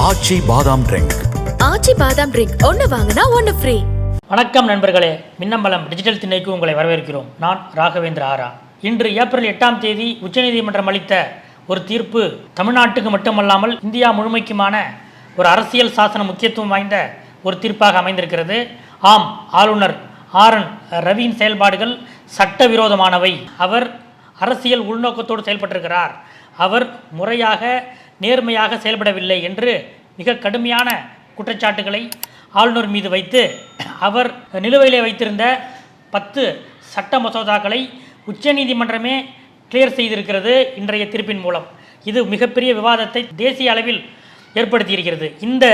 ஆச்சி பாதாம் ட்ரிங்க் ஆச்சி பாதாம் ட்ரிங்க் ஒன்னு வாங்கினா ஒன்னு ஃப்ரீ வணக்கம் நண்பர்களே. மின்னம்பலம் டிஜிட்டல் திண்ணைக்கு உங்களை வரவேற்கிறோம். நான் ராகவேந்திர ஆரா. இன்று ஏப்ரல் எட்டாம் தேதி உச்சநீதிமன்றம் அளித்த ஒரு தீர்ப்பு தமிழ்நாட்டுக்கு மட்டுமல்லாமல் இந்தியா முழுமைக்குமான ஒரு அரசியல் சாசன முக்கியத்துவம் வாய்ந்த ஒரு தீர்ப்பாக அமைந்திருக்கிறது. ஆம் ஆளுநர் ஆர் என் ரவியின் செயல்பாடுகள் சட்டவிரோதமானவை. அவர் அரசியல் உள்நோக்கத்தோடு செயல்பட்டிருக்கிறார். அவர் முறையாக நேர்மையாக செயல்படவில்லை என்று மிக கடுமையான குற்றச்சாட்டுகளை ஆளுநர் மீது வைத்து அவர் நிலுவையிலே வைத்திருந்த பத்து சட்ட மசோதாக்களை உச்சநீதிமன்றமே கிளியர் செய்திருக்கிறது இன்றைய தீர்ப்பின் மூலம். இது மிகப்பெரிய விவாதத்தை தேசிய அளவில் ஏற்படுத்தியிருக்கிறது. இந்த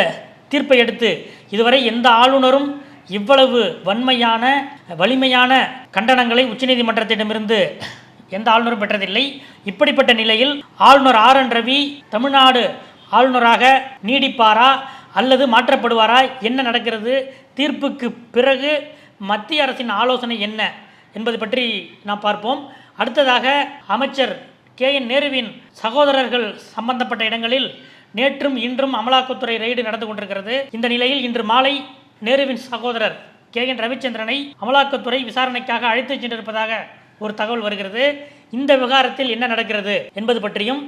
தீர்ப்பை அடுத்து இதுவரை எந்த ஆளுநரும் இவ்வளவு வன்மையான வலிமையான கண்டனங்களை உச்சநீதிமன்றத்திடமிருந்து எந்த ஆளுநரும் பெற்றதில்லை. இப்படிப்பட்ட நிலையில் ஆளுநர் ஆர் என் ரவி தமிழ்நாடு ஆளுநராக நீடிப்பாரா அல்லது மாற்றப்படுவாரா? என்ன நடக்கிறது? தீர்ப்புக்கு பிறகு மத்திய அரசின் ஆலோசனை என்ன என்பது பற்றி நாம் பார்ப்போம். அடுத்ததாக அமைச்சர் கே என் நேருவின் சகோதரர்கள் சம்பந்தப்பட்ட இடங்களில் நேற்றும் இன்றும் அமலாக்கத்துறை ரெய்டு நடந்து கொண்டிருக்கிறது. இந்த நிலையில் இன்று மாலை நேருவின் சகோதரர் கே என் ரவிச்சந்திரனை அமலாக்கத்துறை விசாரணைக்காக அழைத்துச் சென்றிருப்பதாக ஒரு தகவல் வருகிறது. இந்த விவகாரத்தில் என்ன நடக்கிறது என்பது பற்றியும்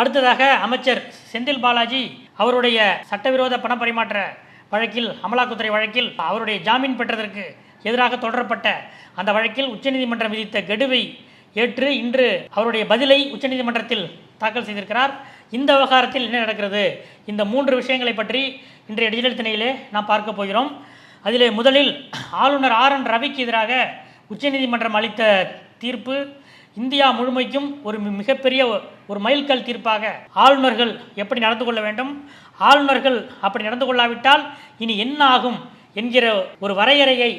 அடுத்ததாக அமைச்சர் செந்தில் பாலாஜி அவருடைய சட்டவிரோத பண பரிமாற்ற வழக்கில் அமலாக்கத்துறை வழக்கில் அவருடைய ஜாமீன் பெற்றதற்கு எதிராக தொடரப்பட்ட அந்த வழக்கில் உச்சநீதிமன்றம் விதித்த கெடுவை ஏற்று இன்று அவருடைய பதிலை உச்சநீதிமன்றத்தில் தாக்கல் செய்திருக்கிறார். இந்த விவகாரத்தில் என்ன நடக்கிறது? இந்த மூன்று விஷயங்களை பற்றி இன்றைய டிஜிட்டல் திணையிலே நாம் பார்க்க போகிறோம். அதிலே முதலில் ஆளுநர் ஆர் என் ரவிக்கு எதிராக உச்சநீதிமன்றம் அளித்த தீர்ப்பு இந்தியா முழுமைக்கும் ஒரு மிகப்பெரிய ஒரு மைல்கல் தீர்ப்பாக ஆளுநர்கள் எப்படி நடந்து கொள்ள வேண்டும்? ஆளுநர்கள் அப்படி நடந்து கொள்ளாவிட்டால் இனி என்ன ஆகும் என்கிற ஒரு வரையறையை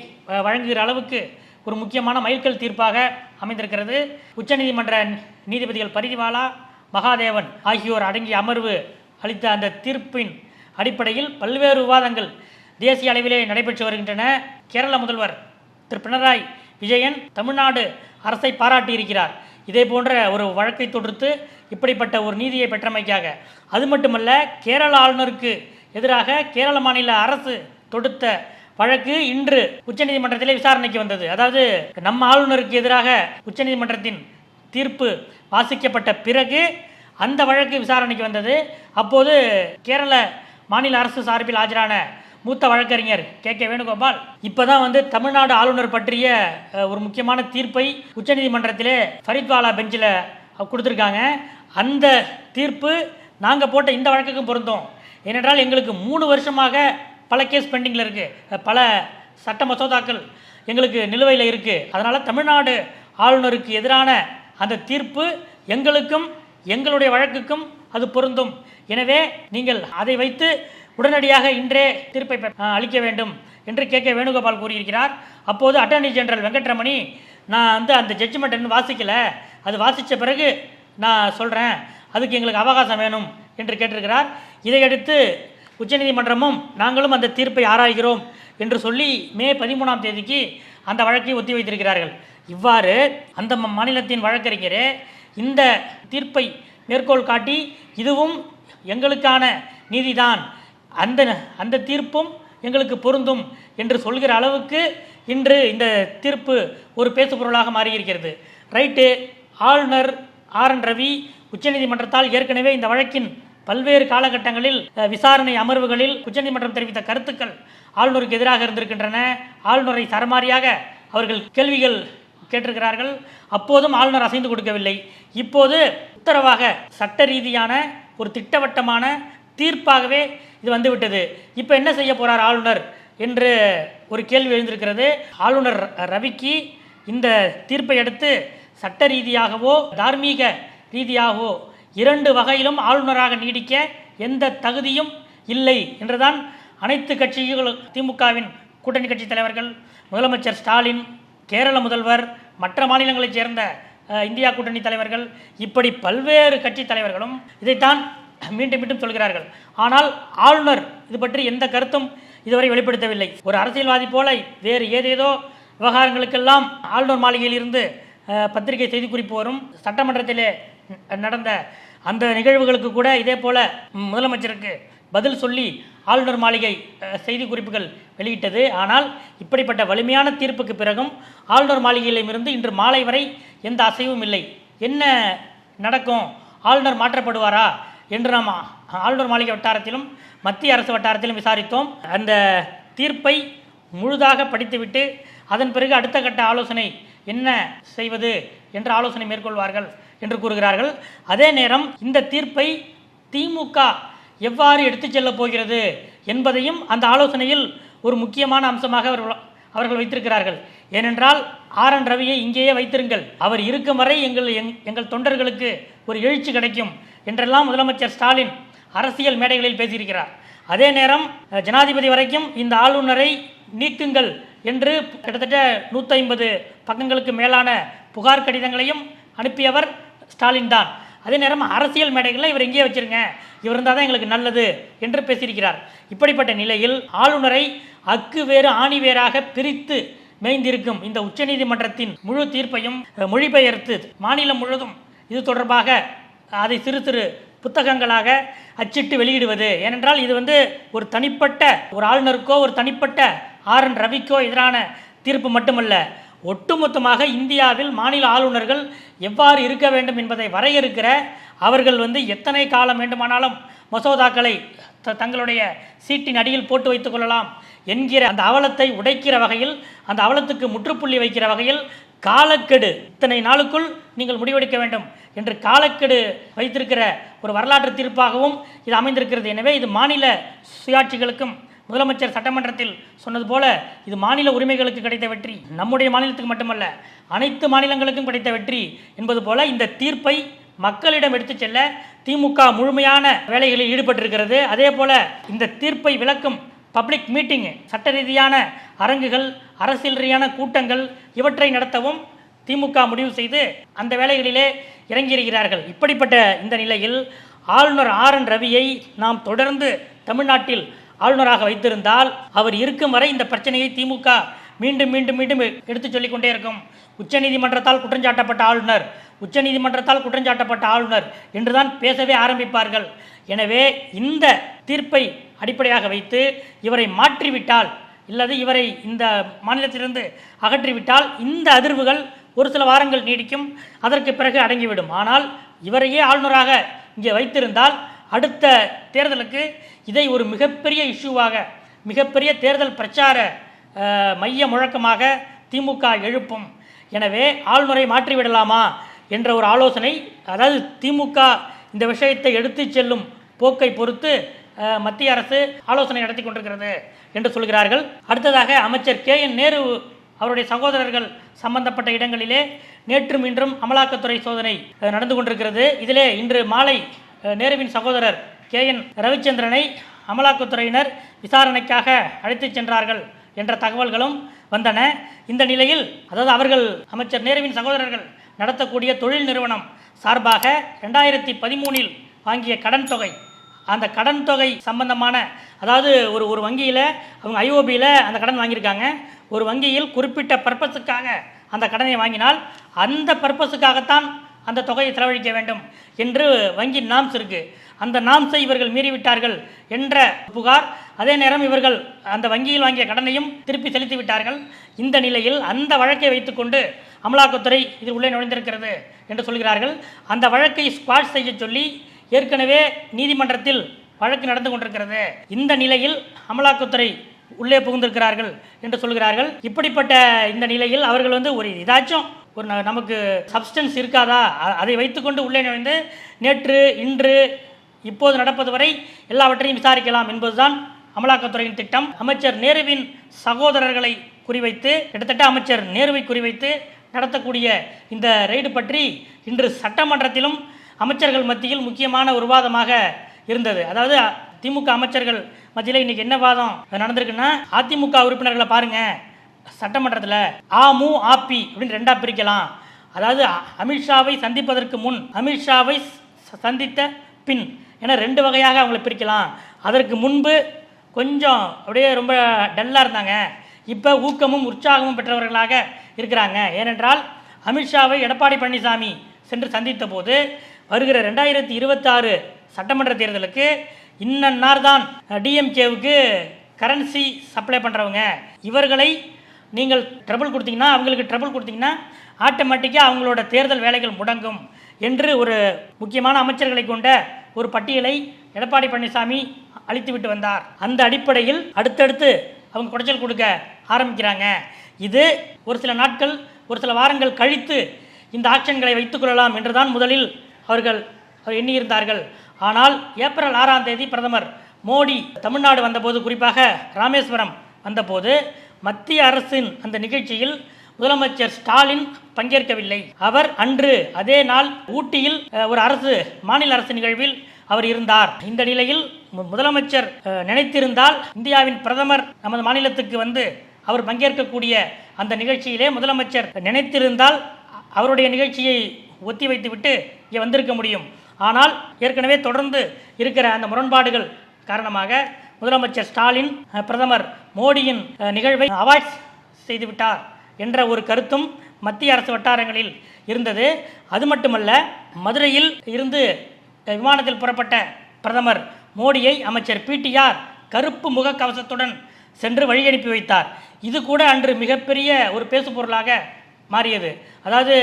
வழங்குகிற அளவுக்கு ஒரு முக்கியமான மைல்கல் தீர்ப்பாக அமைந்திருக்கிறது. உச்சநீதிமன்ற நீதிபதிகள் பரிதிவாலா மகாதேவன் ஆகியோர் அடங்கிய அமர்வு அளித்த அந்த தீர்ப்பின் அடிப்படையில் பல்வேறு விவாதங்கள் தேசிய அளவிலே நடைபெற்று வருகின்றன. கேரள முதல்வர் திரு. பினராயி விஜயன் தமிழ்நாடு அரசை பாராட்டியிருக்கிறார். இதே போன்ற ஒரு வழக்கை தொடுத்து இப்படிப்பட்ட ஒரு நீதியை பெற்றமைக்காக. அது மட்டுமல்ல கேரள ஆளுநருக்கு எதிராக கேரள மாநில அரசு தொடுத்த வழக்கு இன்று உச்சநீதிமன்றத்திலே விசாரணைக்கு வந்தது. அதாவது நம்ம ஆளுநருக்கு எதிராக உச்சநீதிமன்றத்தின் தீர்ப்பு வாசிக்கப்பட்ட பிறகு அந்த வழக்கு விசாரணைக்கு வந்தது. அப்போது கேரள மாநில அரசு சார்பில் ஆஜரான மூத்த வழக்கறிஞர் கே. கே. வேணுகோபால். இப்போதான் வந்து தமிழ்நாடு ஆளுநர் பற்றிய ஒரு முக்கியமான தீர்ப்பை உச்சநீதிமன்றத்திலே ஃபரித்வாலா பெஞ்சில் கொடுத்துருக்காங்க. அந்த தீர்ப்பு நாங்கள் போட்ட இந்த வழக்குக்கும் பொருந்தோம். ஏனென்றால் எங்களுக்கு மூணு வருஷமாக பல கேஸ் பெண்டிங்கில் இருக்குது பல சட்ட மசோதாக்கள் எங்களுக்கு நிலுவையில் இருக்குது அதனால் தமிழ்நாடு ஆளுநருக்கு எதிரான அந்த தீர்ப்பு எங்களுக்கும் எங்களுடைய வழக்குக்கும் அது பொருந்தும். எனவே நீங்கள் அதை வைத்து உடனடியாக இன்றே தீர்ப்பை அளிக்க வேண்டும் என்று கே. கே. வேணுகோபால் கூறியிருக்கிறார். அப்போது அட்டர்னி ஜெனரல் வெங்கட்ரமணி நான் வந்து அந்த ஜட்ஜ்மெண்ட் இன்னும் வாசிக்கலை. அது வாசித்த பிறகு நான் சொல்கிறேன் அதுக்கு எங்களுக்கு அவகாசம் வேணும் என்று கேட்டிருக்கிறார். இதையடுத்து உச்சநீதிமன்றமும் நாங்களும் அந்த தீர்ப்பை ஆராய்கிறோம் என்று சொல்லி மே பதிமூணாம் தேதிக்கு அந்த வழக்கை ஒத்தி வைத்திருக்கிறார்கள். இவ்வாறு அந்த மாநிலத்தின் வழக்கறிஞரே இந்த தீர்ப்பை மேற்கோள் காட்டி இதுவும் எங்களுக்கான நீதிதான். அந்த அந்த தீர்ப்பும் எங்களுக்கு பொருந்தும் என்று சொல்கிற அளவுக்கு இன்று இந்த தீர்ப்பு ஒரு பேசுபொருளாக மாறியிருக்கிறது. ரைட்டு ஆளுநர் ஆர். என். ரவி உச்சநீதிமன்றத்தால் ஏற்கனவே இந்த வழக்கின் பல்வேறு காலகட்டங்களில் விசாரணை அமர்வுகளில் உச்சநீதிமன்றம் தெரிவித்த கருத்துக்கள் ஆளுநருக்கு எதிராக இருந்திருக்கின்றன. ஆளுநரை சரமாரியாக அவர்கள் கேள்விகள் கேட்டிருக்கிறார்கள். அப்போதும் ஆளுநர் அசைந்து கொடுக்கவில்லை. இப்போது உத்தரவாக சட்ட ரீதியான ஒரு திட்டவட்டமான தீர்ப்பாகவே இது வந்துவிட்டது. இப்போ என்ன செய்ய போறார் ஆளுநர் என்று ஒரு கேள்வி எழுந்திருக்கிறது. ஆளுநர் ரவிக்கு இந்த தீர்ப்பை அடுத்து சட்ட ரீதியாகவோ தார்மீக ரீதியாகவோ இரண்டு வகையிலும் ஆளுநராக நீடிக்க எந்த தகுதியும் இல்லை என்றுதான் அனைத்து கட்சிகளும் திமுகவின் கூட்டணி கட்சி தலைவர்கள் முதலமைச்சர் ஸ்டாலின் கேரள முதல்வர் மற்ற மாநிலங்களைச் சேர்ந்த இந்தியா கூட்டணி தலைவர்கள் இப்படி பல்வேறு கட்சி தலைவர்களும் இதைத்தான் மீண்டும் மீண்டும் சொல்கிறார்கள். ஆனால் ஆளுநர் இது பற்றி எந்த கருத்தும் இதுவரை வெளிப்படுத்தவில்லை. ஒரு அரசியல்வாதி போல வேறு ஏதேதோ விவகாரங்களுக்கெல்லாம் ஆளுநர் மாளிகையில் இருந்து அஹ், பத்திரிகை செய்திக்குறிப்பு வரும். சட்டமன்றத்திலே ந- நடந்த அந்த நிகழ்வுகளுக்கு கூட இதே போல முதலமைச்சருக்கு பதில் சொல்லி ஆளுநர் மாளிகை செய்தி குறிப்புகள் வெளியிட்டது. ஆனால் இப்படிப்பட்ட வலிமையான தீர்ப்புக்கு பிறகும் ஆளுநர் மாளிகையிலிருந்து இன்று மாலை வரை எந்த அசைவும் இல்லை. என்ன நடக்கும்? ஆளுநர் மாற்றப்படுவாரா? என்று நாம் ஆளுநர் மாளிகை வட்டாரத்திலும் மத்திய அரசு வட்டாரத்திலும் விசாரித்தோம். அந்த தீர்ப்பை முழுதாக படித்துவிட்டு அதன் பிறகு அடுத்த கட்ட ஆலோசனை என்ன செய்வது என்ற ஆலோசனை மேற்கொள்வார்கள் என்று கூறுகிறார்கள். அதே நேரம் இந்த தீர்ப்பை திமுக எவ்வாறு எடுத்துச் செல்லப் போகிறது என்பதையும் அந்த ஆலோசனையில் ஒரு முக்கியமான அம்சமாக அவர்கள் அவர்கள் வைத்திருக்கிறார்கள். ஏனென்றால் ஆர். என். ரவியை இங்கேயே வைத்திருங்கள். அவர் இருக்கும் வரை எங்கள் எங்- எங்கள் தொண்டர்களுக்கு ஒரு எழுச்சி கிடைக்கும். என்றெல்லாம் முதலமைச்சர் ஸ்டாலின் அரசியல் மேடைகளில் பேசியிருக்கிறார். அதே நேரம் ஜனாதிபதி வரைக்கும் இந்த ஆளுநரை நீக்குங்கள் என்று கிட்டத்தட்ட 150 ஐம்பது பக்கங்களுக்கு மேலான புகார் கடிதங்களையும் அனுப்பியவர் ஸ்டாலின் தான். அதே நேரம் அரசியல் மேடைகளில் இவர் எங்கேயே வச்சிருங்க. இவர் இருந்தால் தான் எங்களுக்கு நல்லது என்று பேசியிருக்கிறார். இப்படிப்பட்ட நிலையில் ஆளுநரை அக்கு வேறு ஆணி வேறாக பிரித்து மேய்ந்திருக்கும் இந்த உச்சநீதிமன்றத்தின் முழு தீர்ப்பையும் மொழிபெயர்த்து மாநிலம் முழுவதும் இது தொடர்பாக அதை சிறு சிறு புத்தகங்களாக அச்சிட்டு வெளியிடுவது. ஏனென்றால் இது வந்து ஒரு தனிப்பட்ட ஒரு ஆளுநருக்கோ ஒரு தனிப்பட்ட ஆர் என் ரவிக்கோ எதிரான தீர்ப்பு மட்டுமல்ல. ஒட்டுமொத்தமாக இந்தியாவில் மாநில ஆளுநர்கள் எவ்வாறு இருக்க வேண்டும் என்பதை வரையறுக்கிற அவர்கள் வந்து எத்தனை காலம் வேண்டுமானாலும் மசோதாக்களை த- தங்களுடைய சீட்டின் அடியில் போட்டு வைத்துக்கொள்ளலாம் என்கிற அந்த அவலத்தை உடைக்கிற வகையில் அந்த அவலத்துக்கு முற்றுப்புள்ளி வைக்கிற வகையில் காலக்கெடு. இத்தனை நாளுக்குள் நீங்கள் முடிவெடுக்க வேண்டும் என்று காலக்கெடு வைத்திருக்கிற ஒரு வரலாற்று தீர்ப்பாகவும் இது அமைந்திருக்கிறது. எனவே இது மாநில சுயாட்சிகளுக்கும் முதலமைச்சர் சட்டமன்றத்தில் சொன்னது போல இது மாநில உரிமைகளுக்கு கிடைத்த வெற்றி நம்முடைய மாநிலத்துக்கு மட்டுமல்ல அனைத்து மாநிலங்களுக்கும் கிடைத்த வெற்றி என்பது போல இந்த தீர்ப்பை மக்களிடம் எடுத்துச் செல்ல திமுக முழுமையான வேலைகளில் ஈடுபட்டிருக்கிறது. அதே போல இந்த தீர்ப்பை விளக்கும் பப்ளிக் மீட்டிங்கு சட்ட ரீதியான அரங்குகள் அரசியல் ரீதியான கூட்டங்கள் இவற்றை நடத்தவும் திமுக முடிவு செய்து அந்த வேலைகளிலே இறங்கியிருக்கிறார்கள். இப்படிப்பட்ட இந்த நிலையில் ஆளுநர் ஆர் என் ரவியை நாம் தொடர்ந்து தமிழ்நாட்டில் ஆளுநராக வைத்திருந்தால் அவர் இருக்கும் வரை இந்த பிரச்சனையை திமுக மீண்டும் மீண்டும் மீண்டும் எடுத்துச் சொல்லிக் கொண்டே இருக்கும். உச்சநீதிமன்றத்தால் குற்றஞ்சாட்டப்பட்ட ஆளுநர் உச்சநீதிமன்றத்தால் குற்றஞ்சாட்டப்பட்ட ஆளுநர் என்றுதான் பேசவே ஆரம்பிப்பார்கள். எனவே இந்த தீர்ப்பை அடிப்படையாக வைத்து இவரை மாற்றிவிட்டால் இல்லது இவரை இந்த மாநிலத்திலிருந்து அகற்றிவிட்டால் இந்த அதிர்வுகள் ஒரு சில வாரங்கள் நீடிக்கும் அதற்கு பிறகு அடங்கிவிடும். ஆனால் இவரையே ஆளுநராக இங்கே வைத்திருந்தால் அடுத்த தேர்தலுக்கு இதை ஒரு மிகப்பெரிய இஷ்யூவாக மிகப்பெரிய தேர்தல் பிரச்சார மைய முழக்கமாக திமுக எழுப்பும். எனவே ஆளுநரை மாற்றிவிடலாமா என்ற ஒரு ஆலோசனை அதாவது திமுக இந்த விஷயத்தை எடுத்துச் செல்லும் போக்கை பொறுத்து மத்திய அரசு ஆலோசனை நடத்தி கொண்டிருக்கிறது என்று சொல்கிறார்கள். அடுத்ததாக அமைச்சர் கே. என். நேரு அவருடைய சகோதரர்கள் சம்பந்தப்பட்ட இடங்களிலே நேற்றும் இன்றும் அமலாக்கத்துறை சோதனை நடந்து கொண்டிருக்கிறது. இதிலே இன்று மாலை நேருவின் சகோதரர் கே. என். ரவிச்சந்திரனை அமலாக்கத்துறையினர் விசாரணைக்காக அழைத்துச் சென்றார்கள் என்ற தகவல்களும் வந்தன. இந்த நிலையில் அதாவது அவர்கள் அமைச்சர் நேருவின் சகோதரர்கள் நடத்தக்கூடிய தொழில் நிறுவனம் சார்பாக ரெண்டாயிரத்தி பதிமூணில் வாங்கிய கடன் தொகை. அந்த கடன் தொகை சம்பந்தமான அதாவது ஒரு ஒரு வங்கியில் அவங்க ஐஓபியில் அந்த கடன் வாங்கியிருக்காங்க. ஒரு வங்கியில் குறிப்பிட்ட பர்பஸுக்காக அந்த கடனை வாங்கினால் அந்த பர்பஸுக்காகத்தான் அந்த தொகையை செலவழிக்க வேண்டும் என்று வங்கி நாம்ஸ் இருக்கு. அந்த நாம்ஸை இவர்கள் மீறிவிட்டார்கள் என்ற புகார் அதே நேரம் இவர்கள் அந்த வங்கியில் வாங்கிய கடனையும் திருப்பி செலுத்தி விட்டார்கள் இந்த நிலையில் அந்த வழக்கை வைத்துக்கொண்டு அமலாக்கத்துறை இதில் உள்ளே நுழைந்திருக்கிறது என்று சொல்கிறார்கள். அந்த வழக்கை ஸ்குவாஷ் செய்ய சொல்லி ஏற்கனவே நீதிமன்றத்தில் வழக்கு நடந்து கொண்டிருக்கிறது. இந்த நிலையில் அமலாக்கத்துறை உள்ளே புகுந்திருக்கிறார்கள் என்று சொல்கிறார்கள். இப்படிப்பட்ட இந்த நிலையில் அவர்கள் வந்து ஒரு ஏதாச்சும் ஒரு ந- நமக்கு சப்ஸ்டன்ஸ் இருக்காதா? அதை வைத்துக்கொண்டு உள்ளே நுழைந்து நேற்று இன்று இப்போது நடப்பது வரை எல்லாவற்றையும் விசாரிக்கலாம் என்பதுதான் அமலாக்கத்துறையின் திட்டம். அமைச்சர் நேருவின் சகோதரர்களை குறிவைத்து கிட்டத்தட்ட அமைச்சர் நேருவை குறிவைத்து நடத்தக்கூடிய இந்த ரெய்டு பற்றி இன்று சட்டமன்றத்திலும் அமைச்சர்கள் மத்தியில் முக்கியமான ஒரு வாதமாக இருந்தது. அதாவது திமுக அமைச்சர்கள் மத்தியில் இன்னைக்கு என்ன வாதம் நடந்திருக்குன்னா அதிமுக உறுப்பினர்களை பாருங்க சட்டமன்றத்தில் ஆமு ஆபி அப்படின்னு ரெண்டாக பிரிக்கலாம். அதாவது அமித்ஷாவை சந்திப்பதற்கு முன் அமித்ஷாவை சந்தித்த பின் என ரெண்டு வகையாக அவங்களை பிரிக்கலாம். அதற்கு முன்பு கொஞ்சம் அப்படியே ரொம்ப டல்லாக இருந்தாங்க. இப்போ ஊக்கமும் உற்சாகமும் பெற்றவர்களாக இருக்கிறாங்க. ஏனென்றால் அமித்ஷாவை எடப்பாடி பழனிசாமி சென்று சந்தித்த போது வருகிற ரெண்டாயிரத்தி இருபத்தாறு சட்டமன்ற தேர்தலுக்கு இன்னன்னார் தான் டிஎம்கேவுக்கு கரன்சி சப்ளை பண்ணுறவங்க இவர்களை நீங்கள் ட்ரபிள் கொடுத்தீங்கன்னா அவங்களுக்கு ட்ரபிள் கொடுத்தீங்கன்னா ஆட்டோமேட்டிக்காக அவங்களோட தேர்தல் வேலைகள் முடங்கும் என்று ஒரு முக்கியமான அமைச்சர்களை கொண்ட ஒரு பட்டியலை எடப்பாடி பழனிசாமி அளித்து விட்டு வந்தார். அந்த அடிப்படையில் அடுத்தடுத்து அவங்க குடைச்சல் கொடுக்க ஆரம்பிக்கிறாங்க. இது ஒரு சில நாட்கள் ஒரு சில வாரங்கள் கழித்து இந்த ஆக்ஷன்களை வைத்துக்கொள்ளலாம் என்றுதான் முதலில் அவர்கள் அவர் எண்ணியிருந்தார்கள். ஆனால் ஏப்ரல் ஆறாம் தேதி பிரதமர் மோடி தமிழ்நாடு வந்தபோது குறிப்பாக ராமேஸ்வரம் வந்தபோது மத்திய அரசின் அந்த நிகழ்ச்சியில் முதலமைச்சர் ஸ்டாலின் பங்கேற்கவில்லை. அவர் அன்று அதே நாள் ஊட்டியில் ஒரு அரசு மாநில அரசு நிகழ்வில் அவர் இருந்தார். இந்த நிலையில் மு- முதலமைச்சர் நினைத்திருந்தால் இந்தியாவின் பிரதமர் நமது மாநிலத்துக்கு வந்து அவர் பங்கேற்கக்கூடிய அந்த நிகழ்ச்சியிலே முதலமைச்சர் நினைத்திருந்தால் அவருடைய நிகழ்ச்சியை ஒத்தி வைத்துவிட்டு இங்கே வந்திருக்க முடியும். ஆனால் ஏற்கனவே தொடர்ந்து இருக்கிற அந்த முரண்பாடுகள் காரணமாக முதலமைச்சர் ஸ்டாலின் பிரதமர் மோடியின் நிகழ்வை அவாய்ட் செய்துவிட்டார் என்ற ஒரு கருத்தும் மத்திய அரசு வட்டாரங்களில் இருந்தது. அது மட்டுமல்ல மதுரையில் இருந்து விமானத்தில் புறப்பட்ட பிரதமர் மோடியை அமைச்சர் பிடிஆர் கருப்பு முகக்கவசத்துடன் சென்று வழி அனுப்பி வைத்தார். இது கூட அன்று மிகப்பெரிய ஒரு பேசு பொருளாக மாறியது. அதாவது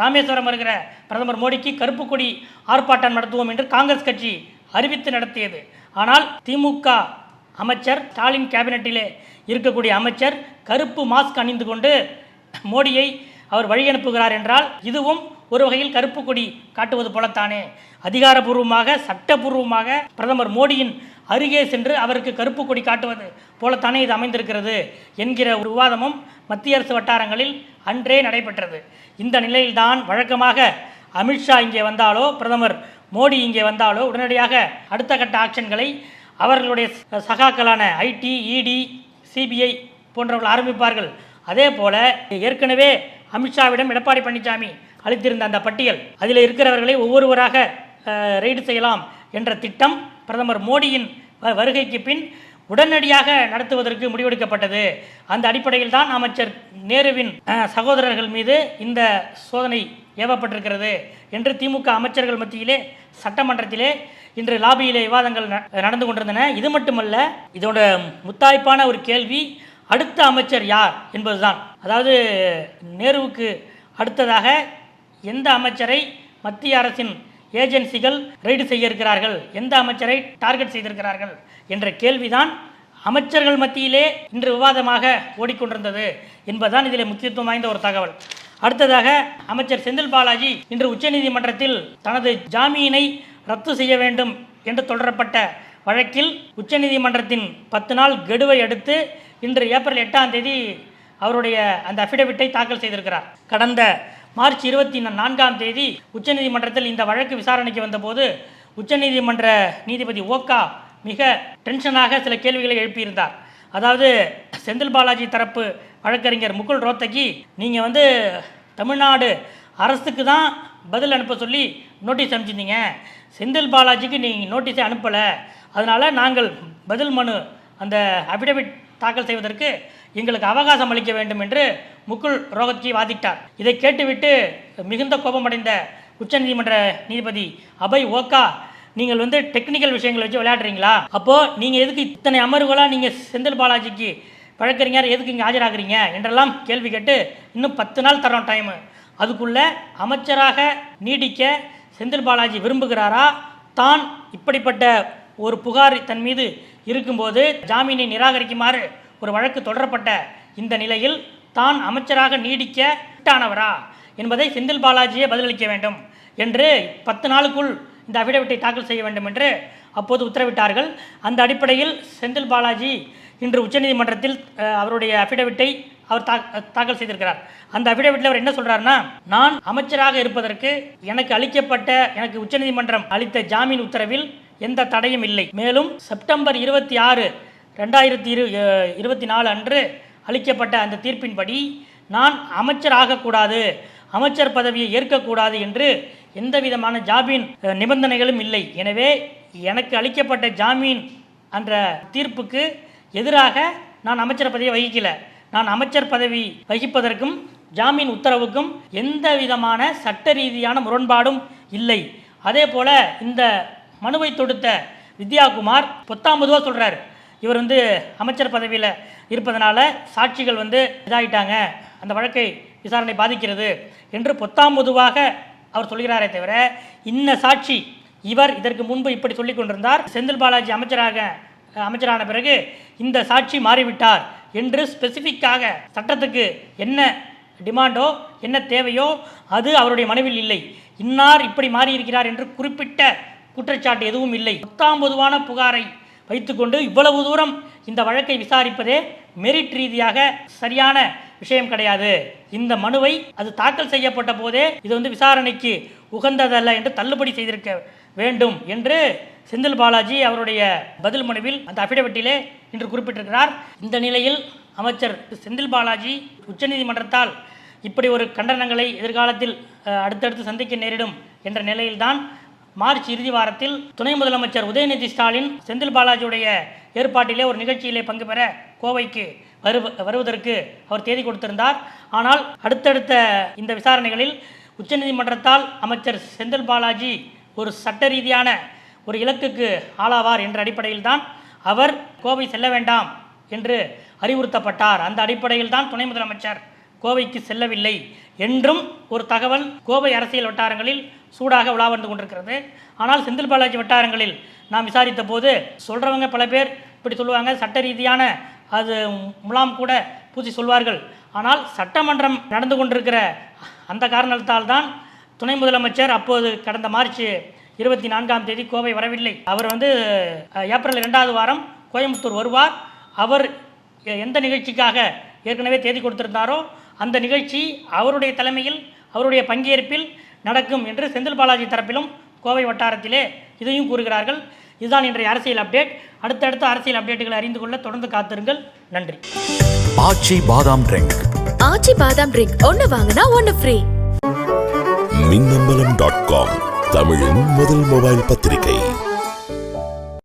ராமேஸ்வரம் வருகிற பிரதமர் மோடிக்கு கருப்பு கொடி ஆர்ப்பாட்டம் நடத்துவோம் என்று காங்கிரஸ் கட்சி அறிவித்து நடத்தியது. ஆனால் திமுக அமைச்சர் ஸ்டாலின் கேபினட்டிலே இருக்கக்கூடிய அமைச்சர் கருப்பு மாஸ்க் அணிந்து கொண்டு மோடியை அவர் வழி அனுப்புகிறார் என்றால் இதுவும் ஒரு வகையில் கருப்பு கொடி காட்டுவது போலத்தானே. அதிகாரபூர்வமாக சட்டபூர்வமாக பிரதமர் மோடியின் அருகே சென்று அவருக்கு கருப்பு கொடி காட்டுவது போலத்தானே இது அமைந்திருக்கிறது என்கிற ஒரு விவாதமும் மத்திய அரசு வட்டாரங்களில் அன்றே நடைபெற்றது. இந்த நிலையில்தான் வழக்கமாக அமித்ஷா இங்கே வந்தாலோ பிரதமர் மோடி இங்கே வந்தாலோ உடனடியாக அடுத்த கட்ட ஆக்ஷன்களை அவர்களுடைய சகாக்களான ஐடி இடி சிபிஐ போன்றவர்கள் ஆரம்பிப்பார்கள். அதே போல ஏற்கனவே அமித்ஷாவிடம் எடப்பாடி பழனிசாமி அளித்திருந்த அந்த பட்டியல் அதில் இருக்கிறவர்களை ஒவ்வொருவராக ரெய்டு செய்யலாம் என்ற திட்டம் பிரதமர் மோடியின் வ- வருகைக்கு பின் உடனடியாக நடத்துவதற்கு முடிவெடுக்கப்பட்டது. அந்த அடிப்படையில் தான் அமைச்சர் நேருவின் சகோதரர்கள் மீது இந்த சோதனை ஏவப்பட்டிருக்கிறது என்று திமுக அமைச்சர்கள் மத்தியிலே சட்டமன்றத்திலே இன்று லாபியிலே விவாதங்கள் ந- நடந்து கொண்டிருந்தன. இது மட்டுமல்ல இதோட முத்தாய்ப்பான ஒரு கேள்வி அடுத்த அமைச்சர் யார் என்பதுதான். அதாவது நேருவுக்கு அடுத்ததாக எந்த அமைச்சரை மத்திய அரசின் ஏஜென்சிகள் ரெய்டு செய்ய இருக்கிறார்கள் எந்த அமைச்சரை டார்கெட் செய்திருக்கிறார்கள் என்ற கேள்விதான் அமைச்சர்கள் மத்தியிலே இன்று விவாதமாக ஓடிக்கொண்டிருந்தது என்பதுதான் இதில் முக்கியத்துவம் வாய்ந்த ஒரு தகவல். அடுத்ததாக அமைச்சர் செந்தில் பாலாஜி இன்று உச்சநீதிமன்றத்தில் தனது ஜாமீனை ரத்து செய்ய வேண்டும் என்று தொடரப்பட்ட வழக்கில் உச்சநீதிமன்றத்தின் பத்து நாள் கெடுவை அடுத்து இன்று ஏப்ரல் எட்டாம் தேதி அவருடைய அந்த அஃபிடவிட்டை தாக்கல் செய்திருக்கிறார். கடந்த மார்ச் இருபத்தி நான்காம் தேதி உச்சநீதிமன்றத்தில் இந்த வழக்கு விசாரணைக்கு வந்தபோது உச்சநீதிமன்ற நீதிபதி ஓக்கா மிக டென்ஷனாக சில கேள்விகளை எழுப்பியிருந்தார். அதாவது செந்தில் பாலாஜி தரப்பு வழக்கறிஞர் முகுல் ரோத்தகி நீங்கள் வந்து தமிழ்நாடு அரசுக்கு தான் பதில் அனுப்ப சொல்லி நோட்டீஸ் அனுப்பிச்சிருந்தீங்க. செந்தில் பாலாஜிக்கு நீங்கள் நோட்டீஸே அனுப்பலை. அதனால் நாங்கள் பதில் மனு அந்த அபிடவிட் தாக்கல் செய்வதற்கு எங்களுக்கு அவகாசம் அளிக்க வேண்டும் என்று முகுல் ரோஹத்கி வாதிட்டார். இதை கேட்டுவிட்டு மிகுந்த கோபமடைந்த உச்சநீதிமன்ற நீதிபதி அபய் ஓக்கா நீங்கள் வந்து டெக்னிக்கல் விஷயங்களை வச்சு விளையாடுறீங்களா? அப்போது நீங்கள் எதுக்கு இத்தனை அமர்வுகளாக நீங்கள் செந்தில் பாலாஜிக்கு வழக்கறிஞர் எதுக்கு இங்கே ஆஜராகிறீங்க? என்றெல்லாம் கேள்வி கேட்டு இன்னும் பத்து நாள் தரோம் டைமு அதுக்குள்ளே அமைச்சராக நீடிக்க செந்தில் பாலாஜி விரும்புகிறாரா? தான் இப்படிப்பட்ட ஒரு புகார் தன் மீது இருக்கும்போது ஜாமீனை நிராகரிக்குமாறு ஒரு வழக்கு தொடரப்பட்ட இந்த நிலையில் தான் அமைச்சராக நீடிக்க ஆனவரா என்பதை செந்தில் பாலாஜியே பதிலளிக்க வேண்டும் என்று பத்து நாளுக்குள் இந்த அபிடவிட்டை தாக்கல் செய்ய வேண்டும் என்று அப்போது உத்தரவிட்டார்கள். அந்த அடிப்படையில் செந்தில் பாலாஜி இன்று உச்சநீதிமன்றத்தில் அவருடைய அபிடவிட்டை அவர் தா- தாக்கல் செய்திருக்கிறார். அந்த அபிடவிட்டில் அவர் என்ன சொல்றாருன்னா நான் அமைச்சராக இருப்பதற்கு எனக்கு அளிக்கப்பட்ட எனக்கு உச்சநீதிமன்றம் அளித்த ஜாமீன் உத்தரவில் எந்த தடையும் இல்லை. மேலும் செப்டம்பர் இருபத்தி ஆறு ரெண்டாயிரத்தி இரு இருபத்தி நாலு அன்று அளிக்கப்பட்ட அந்த தீர்ப்பின்படி நான் அமைச்சர் ஆகக்கூடாது அமைச்சர் பதவியை ஏற்கக்கூடாது என்று எந்த விதமான ஜாமீன் நிபந்தனைகளும் இல்லை. எனவே எனக்கு அளிக்கப்பட்ட ஜாமீன் என்ற தீர்ப்புக்கு எதிராக நான் அமைச்சர் பதவியை வகிக்கல. நான் அமைச்சர் பதவி வகிப்பதற்கும் ஜாமீன் உத்தரவுக்கும் எந்த விதமான சட்ட ரீதியான முரண்பாடும் இல்லை. அதே போல் இந்த மனுவை தொடுத்த வித்யாகுமார் பொத்தாம்பதுவாக சொல்கிறார் இவர் வந்து அமைச்சர் பதவியில் இருப்பதனால சாட்சிகள் வந்து இதாகிட்டாங்க அந்த வழக்கை விசாரணை பாதிக்கிறது என்று பொத்தாம்பதுவாக அவர் சொல்கிறாரே தவிர இன்ன சாட்சி இவர் இதற்கு முன்பு இப்படி சொல்லிக் கொண்டிருந்தார். செந்தில் பாலாஜி அமைச்சராக அமைச்சரான பிறகு இந்த சாட்சி மாறிவிட்டார் என்று ஸ்பெசிஃபிக்காக சட்டத்துக்கு என்ன டிமாண்டோ என்ன தேவையோ அது அவருடைய மனைவில் இல்லை. இன்னார் இப்படி மாறியிருக்கிறார் என்று குறிப்பிட்ட குற்றச்சாட்டு எதுவும் இல்லை. பத்தாம் பொதுவான புகாரை வைத்துக்கொண்டு இவ்வளவு தூரம் இந்த வழக்கை விசாரிப்பதே மெரிட் ரீதியாக சரியான விஷயம் கிடையாது. இந்த மனுவை அது தாக்கல் செய்யப்பட்ட போதே இது வந்து விசாரணைக்கு உகந்ததல்ல என்று தள்ளுபடி செய்திருக்க வேண்டும் என்று செந்தில் பாலாஜி அவருடைய பதில் மனுவில் அந்த அபிடவிட்டிலே இன்று குறிப்பிட்டிருக்கிறார். இந்த நிலையில் அமைச்சர் செந்தில் பாலாஜி உச்சநீதிமன்றத்தால் இப்படி ஒரு கண்டனங்களை எதிர்காலத்தில் அடுத்தடுத்து சந்திக்க நேரிடும் என்ற நிலையில்தான் மார்ச் இறுதி வாரத்தில் துணை முதலமைச்சர் உதயநிதி ஸ்டாலின் செந்தில் பாலாஜியுடைய ஏற்பாட்டிலே ஒரு நிகழ்ச்சியிலே பங்கு பெற கோவைக்கு வரு வருவதற்கு அவர் தேதி கொடுத்திருந்தார். ஆனால் அடுத்தடுத்த இந்த விசாரணைகளில் உச்சநீதிமன்றத்தால் அமைச்சர் செந்தில் பாலாஜி ஒரு சட்ட ரீதியான ஒரு இலக்குக்கு ஆளாவார் என்ற அடிப்படையில் தான் அவர் கோவை செல்ல வேண்டாம் என்று அறிவுறுத்தப்பட்டார். அந்த அடிப்படையில் தான் துணை முதலமைச்சர் கோவைக்கு செல்லவில்லை என்றும் ஒரு தகவல் கோவை அரசியல் வட்டாரங்களில் சூடாக உலா வந்து கொண்டிருக்கிறது. ஆனால் செந்தில் பாலாஜி வட்டாரங்களில் நாம் விசாரித்த போது சொல்கிறவங்க பல பேர் இப்படி சொல்லுவாங்க. சட்ட ரீதியான அது முலாம் கூட பூசி சொல்வார்கள். ஆனால் சட்டமன்றம் நடந்து கொண்டிருக்கிற அந்த காரணத்தால் தான் துணை முதலமைச்சர் அப்போது கடந்த மார்ச் இருபத்தி நான்காம் தேதி கோவை வரவில்லை. அவர் வந்து ஏப்ரல் இரண்டாவது வாரம் கோயம்புத்தூர் வருவார். அவர் எந்த நிகழ்ச்சிக்காக ஏற்கனவே தேதி கொடுத்திருந்தாரோ அந்த நிகழ்ச்சி அவருடைய தலைமையில் அவருடைய பங்கேற்பில் நடக்கும் என்று செந்தில் பாலாஜி தரப்பிலும் கோவை வட்டாரத்திலே இதையும் கூறுகிறார்கள். இதுதான் இன்றைய அரசியல் அப்டேட் அடுத்தடுத்த அரசியல் அப்டேட்டுகளை அறிந்து கொள்ள தொடர்ந்து காத்திருங்கள். நன்றி. ஆச்சி பாதாம் ட்ரிங்க். ஆச்சி பாதாம் ட்ரிங்க். ஒன்னு வாங்கினா ஒன்னு ஃப்ரீ மின்னம்பலம் டாட் காம் தமிழின் முதல் மொபைல் பத்திரிகை.